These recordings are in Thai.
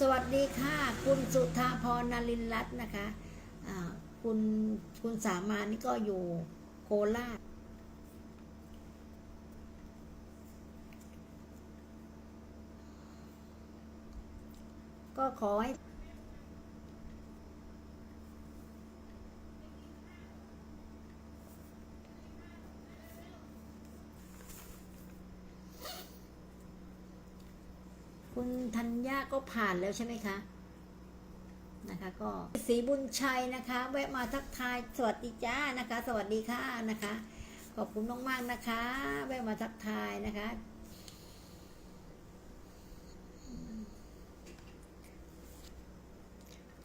สวัสดีค่ะ คุณสุธาพรนารินรัตน์นะคะคุณคุณสามานี่ก็อยู่โคราชก็ขอให้ คุณธัญญาก็ผ่านแล้วใช่ไหมคะนะคะก็สีบุญชัยนะคะแวะมาทักทายสวัสดีจ้านะคะ สวัสดีค่ะนะคะ ขอบคุณมากๆนะคะ แวะมาทักทายนะคะ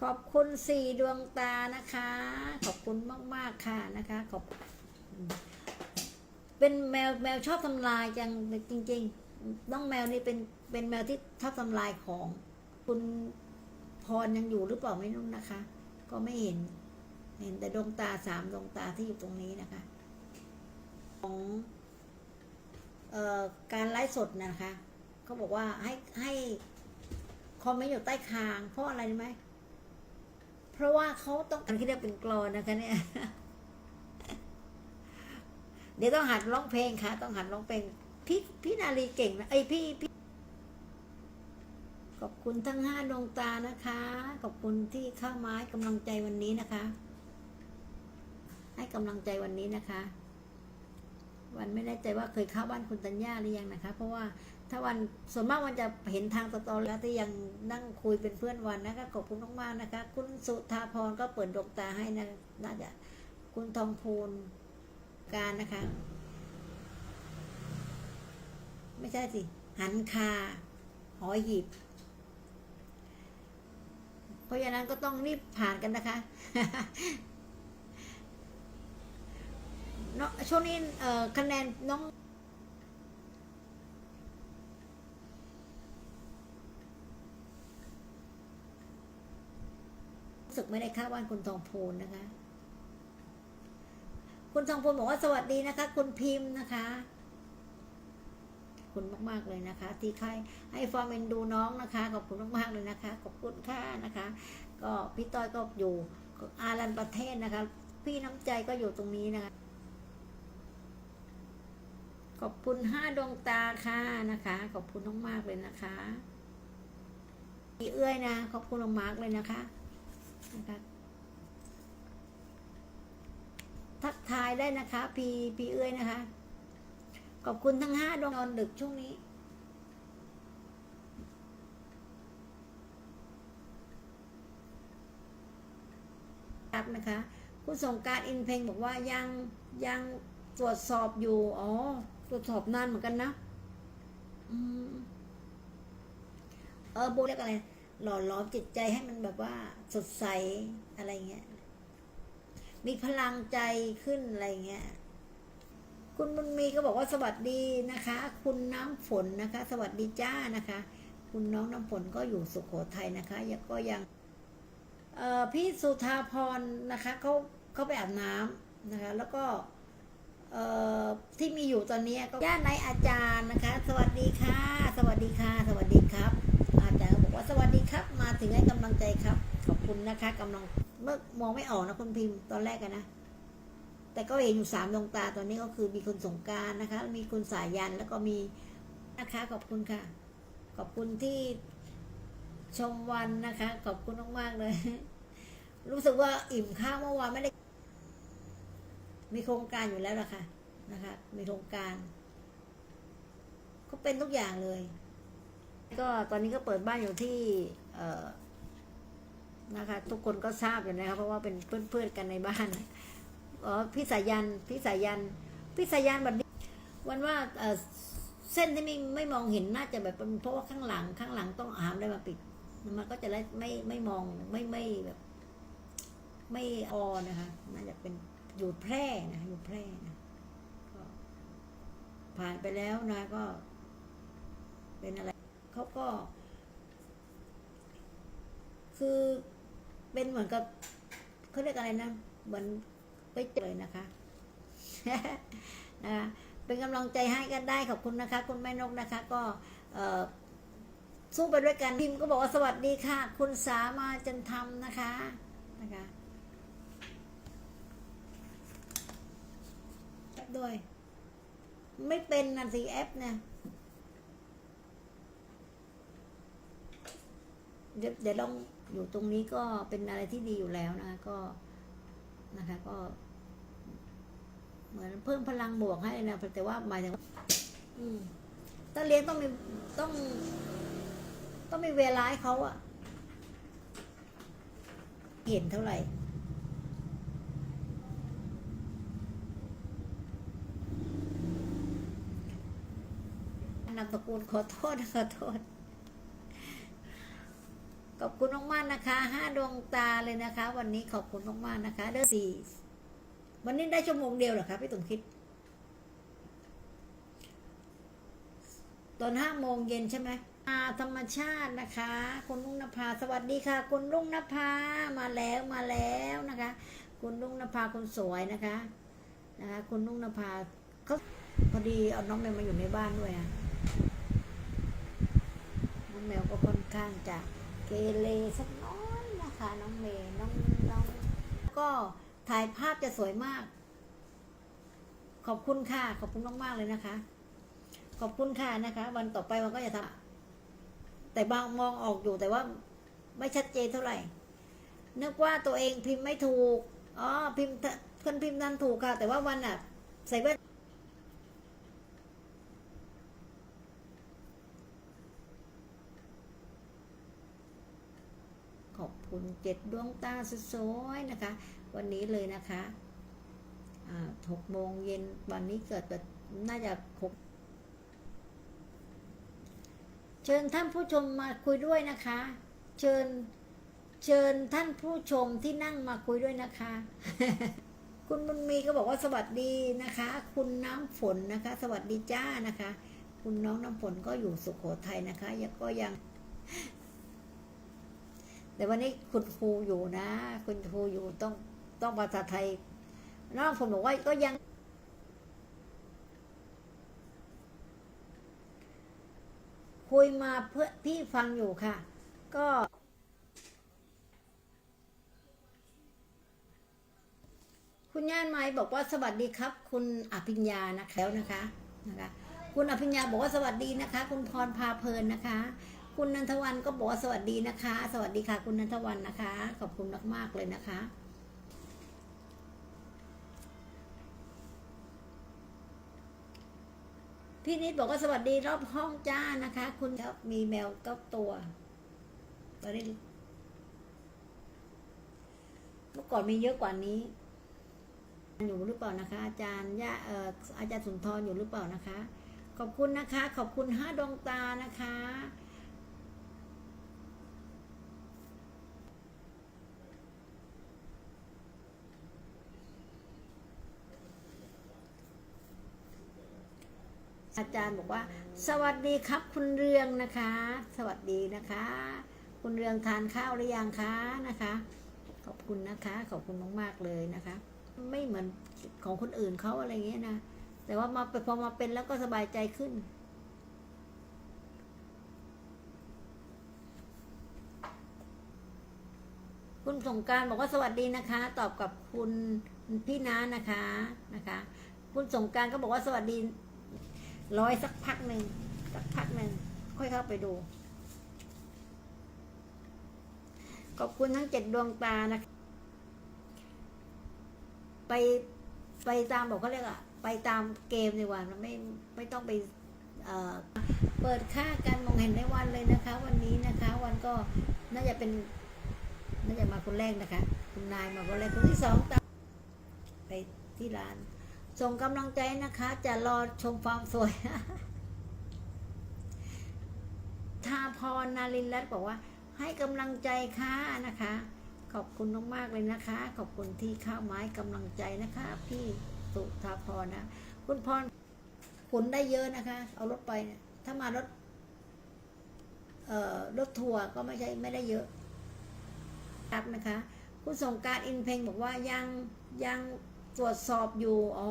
ขอบคุณสี่ดวงตานะคะ ขอบคุณมากๆค่ะนะคะขอบเป็นแมวแมวชอบทำลายจังจริง ๆ น้องแมวนี่เป็นเป็นแมวที่ชอบทำลายของ คุณพรยังอยู่หรือเปล่าไม่รู้นะคะ ก็ไม่เห็น เห็นแต่ดวงตาสามดวงตาที่อยู่ตรงนี้นะคะ ของเอ่อการไลฟ์สดนะคะเขาบอกว่าให้ให้คอมเมนต์อยู่ใต้คาง เพราะอะไรไหมเพราะว่าเขาต้องการที่เรียกเป็นกรอนนะคะเนี่ย เดี๋ยวต้องหัดร้องเพลงค่ะ ต้องหัดร้องเพลง พี่พี่นาลีเก่งนะไอพี่พี่ขอบคุณทั้งห้าดวงตานะคะ ขอบคุณที่เข้ามาให้กำลังใจวันนี้นะคะ ให้กำลังใจวันนี้นะคะ วันไม่แน่ใจว่าเคยเข้าบ้านคุณตัญญาหรือยังนะคะ เพราะว่าถ้าวันส่วนมากวันจะเห็นทางสตอแล้วที่ยังนั่งคุยเป็นเพื่อนวันนะคะขอบคุณมากๆนะคะ คุณสุธาพรก็เปิดดวงตาให้นะน่าจะคุณทองพูนการนะคะ ไม่ใช่สิ หันคา หอหีบ เพราะฉะนั้นก็ต้องรีบผ่านกันนะคะเนาะช่วงนี้คะแนนน้องรู้สึกไม่ได้ค่าบ้านคุณทองพูนนะคะ คุณทองพูนบอกว่าสวัสดีนะคะ คุณพิมพ์นะคะ คุณมาก ๆ เลยนะคะ ที่ใครให้ฟอร์เมนดูน้องนะคะ ขอบคุณมากๆเลยนะคะ ขอบคุณค่ะนะคะ ก็พี่ต้อยก็อยู่อารันประเทศนะคะ พี่น้ำใจก็อยู่ตรงนี้นะคะ ขอบคุณห้าดวงตาค่ะนะคะ ขอบคุณมากๆเลยนะคะพี่เอื้อยนะ ขอบคุณมากๆเลยนะคะนะคะ ทักทายได้นะคะ พี่พี่เอื้อยนะคะ ขอบคุณทั้งห้าดวงนอนดึกช่วงนี้ครับนะคะคุณสงการอินเพลงบอกว่ายังยังตรวจสอบอยู่ อ๋อ ตรวจสอบนานเหมือนกันนะอืมเออโบเรียกอะไร หล่อหลอมจิตใจให้มันแบบว่า สดใสอะไรเงี้ย มีพลังใจขึ้นอะไรเงี้ย คุณบุญมีก็บอกว่าสวัสดีนะคะ คุณน้ำฝนนะคะ สวัสดีจ้านะคะ คุณน้องน้ำฝนก็อยู่สุขโขทัยนะคะยังก็ยังพี่สุธาพรนะคะเขาเขาไปอาบน้ำนะคะ แล้วก็ที่มีอยู่ตอนนี้ก็ย่าในอาจารย์นะคะ สวัสดีค่ะ สวัสดีค่ะ สวัสดีครับ อาจารย์ก็บอกว่าสวัสดีครับ มาถึงให้กำลังใจครับ ขอบคุณนะคะกำลังเมื่อมองไม่ออกนะคุณพิมพ์ตอนแรกอะนะ แต่ก็เห็นอยู่สามดวงตาตอนนี้ก็คือมีคุณสงการนะคะ มีคุณสายันแล้วก็มีนะคะขอบคุณค่ะ ขอบคุณที่ชมวันนะคะ ขอบคุณมากๆเลย รู้สึกว่าอิ่มข้าวเมื่อวานไม่ได้ มีโครงการอยู่แล้วล่ะค่ะนะคะ มีโครงการก็เป็นทุกอย่างเลย ก็ตอนนี้ก็เปิดบ้านอยู่ที่เออนะคะ ทุกคนก็ทราบอยู่นะคะเพราะว่าเป็นเพื่อนๆกันในบ้าน อ๋อพี่สายันพี่สายันพี่สายันแบบนี้วันว่าเส้นที่ไม่ไม่มองเห็นน่าจะแบบเป็นเพราะว่าข้างหลังข้างหลังต้องหามอะไรมาปิด มันก็จะได้ไม่ไม่มองไม่ไม่แบบ ไม่ออนะคะน่าจะเป็นอยู่แพร่นะอยู่แพร่นะก็ผ่านไปแล้วนะก็ เป็นอะไรเขาก็ คือเป็นเหมือนกับเขาเรียกอะไรนะเหมือน ไปเจอเลยนะคะนะคะเป็นกำลังใจให้กันได้ขอบคุณนะคะ คุณแม่นกนะคะ ก็เสู้ไปด้วยกันพิมก็บอกว่าสวัสดีค่ะ คุณสามาจันทำนะคะนะคะด้วย ไม่เป็นนะสิแอปเนี่ยเดี๋ยวเดี๋ยวลองอยู่ตรงนี้ก็เป็นอะไรที่ดีอยู่แล้วนะก็ นะคะ ก็ เหมือนเพิ่มพลังบวกให้นะแต่ว่าหมายถึงว่าอืมถ้าเลี้ยงต้องมีต้อง ต้องมีเวลาให้เขาอะเห็นเท่าไหร่นามสกุลขอโทษขอโทษ ขอบคุณมากๆนะคะห้าดวงตาเลยนะคะ วันนี้ขอบคุณมากๆนะคะ เด้อสี่วันนี้ได้ชั่วโมงเดียวเหรอคะพี่ตุ่มคิด ตอนห้าโมงเย็นใช่ไหมอาธรรมชาตินะคะ คุณลุงนภาสวัสดีค่ะ คุณลุงนภามาแล้วมาแล้วนะคะ คุณลุงนภาคนสวยนะคะนะคะคุณลุงนภาเขาพอดีเอาน้องแมวมาอยู่ในบ้านด้วยนะน้องแมวก็ค่อนข้างจะ เกเรสักน้อยนะคะน้องเมย์น้องน้องก็ถ่ายภาพจะสวยมาก ขอบคุณค่ะ ขอบคุณมากๆเลยนะคะ ขอบคุณค่ะนะคะ วันต่อไปมันก็จะทำแต่บางมองออกอยู่แต่ว่าไม่ชัดเจนเท่าไหร่นึกว่าตัวเองพิมพ์ไม่ถูกอ๋อพิมพ์คนพิมพ์นั้นถูกค่ะ แต่ว่าวันอะ ใส่แว่นขอบ คุณเจ็ดดวงตาสวยนะคะ วันนี้เลยนะคะหกโมงเย็นวันนี้เกิดแบบน่าจะหกเชิญท่านผู้ชมมาคุยด้วยนะคะ เชิญเชิญท่านผู้ชมที่นั่งมาคุยด้วยนะคะ คุณบุญมีก็บอกว่าสวัสดีนะคะ คุณน้ำฝนนะคะ สวัสดีจ้านะคะ คุณน้องน้ำฝนก็อยู่สุขโขทัยนะคะยังก็ยัง แต่วันนี้คุณครูอยู่นะ คุณครูอยู่ต้องต้องภาษาไทยน้องฝนบอกว่าก็ยัง คุยมาเพื่อพี่ฟังอยู่ค่ะ ก็คุณย่านไม้บอกว่าสวัสดีครับ คุณอภิญญานะคะแล้วนะคะนะคะ คุณอภิญญาบอกว่าสวัสดีนะคะ คุณพรพาเพลินนะคะ คุณนันทวันก็บอกว่าสวัสดีนะคะ สวัสดีค่ะ คุณนันทวันนะคะ ขอบคุณมาก ๆ เลยนะคะพี่นิดบอกว่าสวัสดีรอบห้องจ้านะคะ คุณครับมีแมวเก้าตัวตอนนี้เมื่อก่อนมีเยอะกว่านี้ อยู่หรือเปล่านะคะ อาจารย์ย่าเอ่ออาจารย์สุนทรอยู่หรือเปล่านะคะ ขอบคุณนะคะ ขอบคุณห้าดวงตานะคะ อาจารย์บอกว่า สวัสดีครับ คุณเรืองนะคะ สวัสดีนะคะ คุณเรืองทานข้าวหรือยังคะนะคะ ขอบคุณนะคะขอบคุณมากๆเลยนะคะ ไม่เหมือนของคนอื่นเขาอะไรเงี้ยนะแต่ว่ามาพอมาเป็นแล้วก็สบายใจขึ้นคุณสงการบอกว่าสวัสดีนะคะ ตอบกับคุณพี่น้านะคะนะคะ คุณสงการก็บอกว่าสวัสดี ร้อยสักพักหนึ่งสักพักหนึ่งค่อยเข้าไปดู ขอบคุณทั้งเจ็ดดวงตานะไปไปตามบอกเขาเรียกอะไปตามเกมดีกว่าไม่ไม่ต้องไปเอ่อเปิดค่าการมองเห็นในวันเลยนะคะ วันนี้นะคะ วันก็น่าจะเป็นน่าจะมาคนแรกนะคะ คุณนายมาคนแรกคนที่สองตามไปที่ร้าน ส่งกำลังใจนะคะ จะรอชมความสวยทาพรนารินรัตบอกว่า ให้กำลังใจค่ะนะคะ ขอบคุณมากๆเลยนะคะ ขอบคุณที่ข้าวไม้กำลังใจนะคะ พี่สุธาพรนะ คุณพรขนได้เยอะนะคะ เอารถไปถ้ามารถเอ่อรถทัวร์ก็ไม่ใช่ไม่ได้เยอะครับนะคะ คุณสงการอินเพลงบอกว่ายังยัง ตรวจสอบอยู่ อ๋อ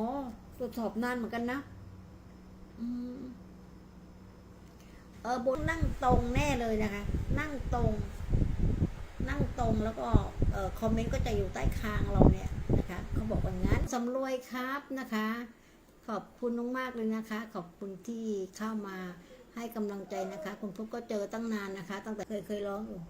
ตรวจสอบนานเหมือนกันนะอเออบุญนั่งตรงแน่เลยนะคะ นั่งตรง นั่งตรงแล้วก็เออคอมเมนต์ก็จะอยู่ใต้คางเราเนี่ยนะคะเขาบอกว่างั้นสำรวยครับนะคะ ขอบคุณมากๆเลยนะคะ ขอบคุณที่เข้ามาให้กำลังใจนะคะ คุณพุกก็เจอตั้งนานนะคะ ตั้งแต่เคยเคยร้องอยู่